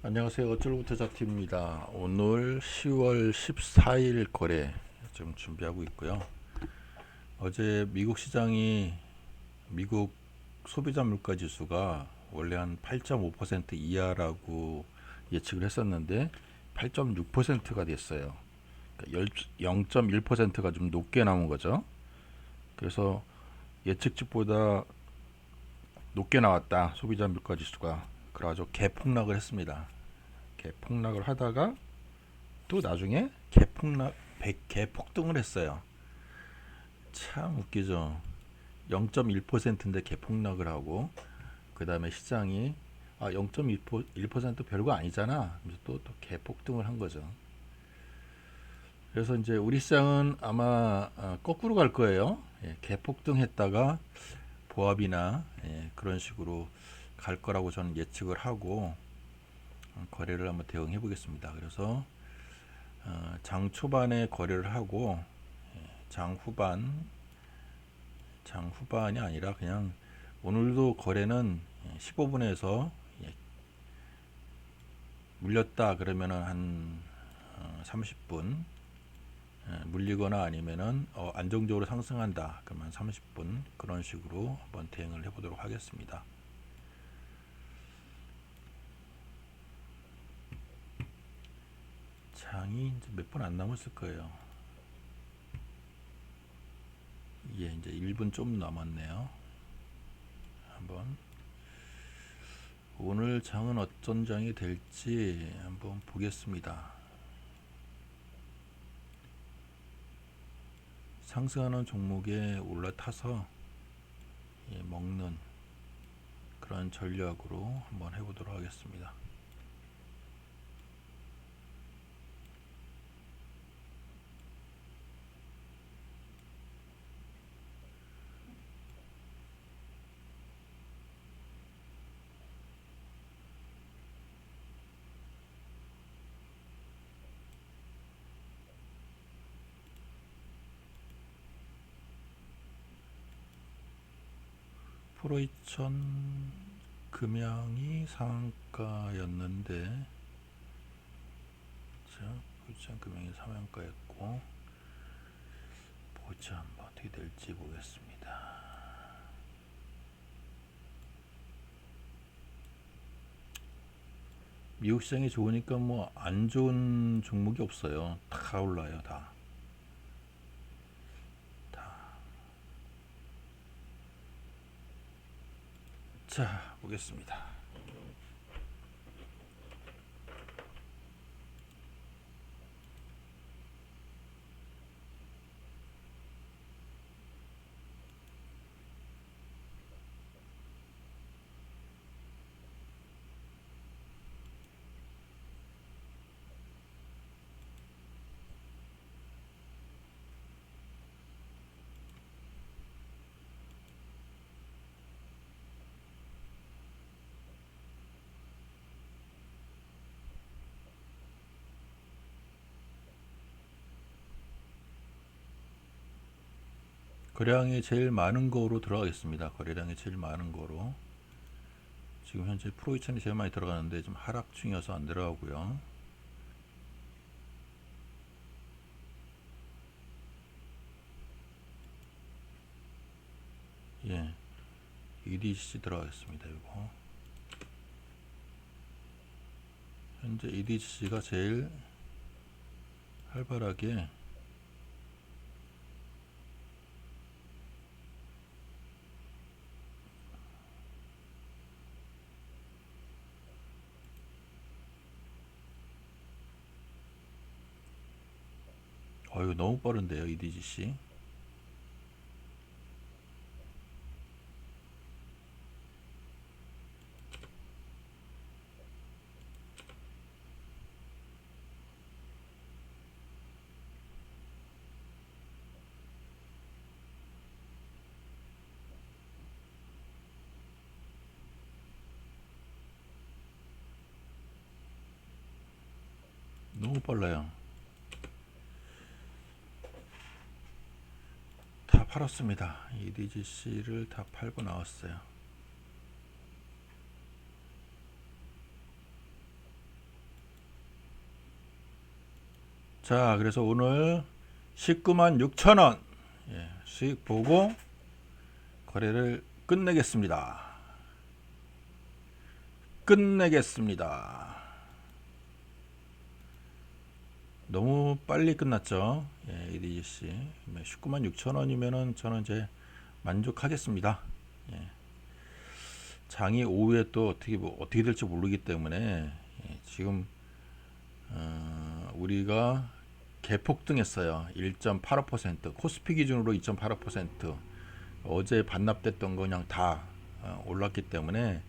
안녕하세요. 어쩔부터 자티입니다. 오늘 10월 14일 거래 지금 준비하고 있고요. 어제 미국 시장이 미국 소비자 물가 지수가 원래 한 8.5% 이하라고 예측을 했었는데 8.6%가 됐어요. 그러니까 0.1%가 좀 높게 나온 거죠. 그래서 예측치보다 높게 나왔다. 소비자 물가 지수가. 그래가지고 개폭락을 했습니다. 개폭락을 하다가 또 나중에 개폭락, 백- 개폭등을 했어요. 참 웃기죠. 0.1%인데 개폭락을 하고 그 다음에 시장이 아 0.1% 별거 아니잖아. 또, 또 개폭등을 한 거죠. 그래서 이제 우리 시장은 아마 아, 거꾸로 갈 거예요. 예, 개폭등했다가 보합이나 예, 그런 식으로 갈 거라고 저는 예측을 하고 어, 거래를 한번 대응해 보겠습니다. 그래서 어, 장 초반에 거래를 하고 예, 장 후반 장 후반이 아니라 그냥 오늘도 거래는 15분에서 물렸다 그러면은 한 어, 30분 예, 물리거나 아니면은 어, 안정적으로 상승한다 그러면 30분 그런 식으로 한번 대응을 해보도록 하겠습니다. 장이 몇분안 남았을 거예요. 예, 이제 1분 좀 남았네요. 한번 오늘 장은 어떤 장이 될지 한번 보겠습니다. 상승하는 종목에 올라타서 예, 먹는 그런 전략으로 한번 해보도록 하겠습니다. 프로이천 금양이 상한가였는데 자, 프로이천 금양이 상한가였고 보자 한번 어떻게 될지 보겠습니다. 미국 시장이 좋으니까 뭐 안 좋은 종목이 없어요. 다 올라요, 다. 다. 자, 보겠습니다. 거래량이 제일 많은 거로 들어가겠습니다. 거래량이 제일 많은 거로. 지금 현재 프로이천이 제일 많이 들어가는데 좀 하락 중이어서 안 들어가고요. 예. EDC 들어가겠습니다. 이거. 현재 EDC가 제일 활발하게 어, 이거 너무 빠른데요, EDGC. 너무 빨라요. 팔았습니다. EDGC를 다 팔고 나왔어요. 자, 그래서 오늘 19만 6천 원 예, 수익 보고 거래를 끝내겠습니다. 끝내겠습니다. 너무 빨리 끝났죠. 예, EDGC 19만 6천 원이면은 저는 이제 만족하겠습니다. 예. 장이 오후에 또 어떻게 뭐 어떻게 될지 모르기 때문에 예, 지금 어, 우리가 개폭등했어요. 1.85% 코스피 기준으로 2.85% 어제 반납됐던 거 그냥 다 어, 올랐기 때문에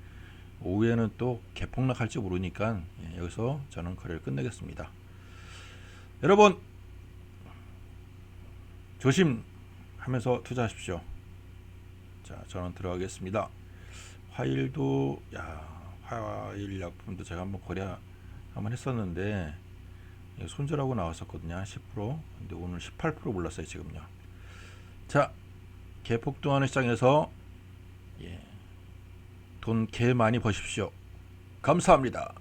오후에는 또 개폭락할지 모르니까 예, 여기서 저는 거래를 끝내겠습니다. 여러분 조심하면서 투자하십시오. 자, 저는 들어가겠습니다. 화일도 야 화일 약품도 제가 한번 거래 한번 했었는데 손절하고 나왔었거든요. 10% 근데 오늘 18% 올랐어요 지금요. 자 개폭등하는 시장에서 예, 돈 개 많이 버십시오. 감사합니다.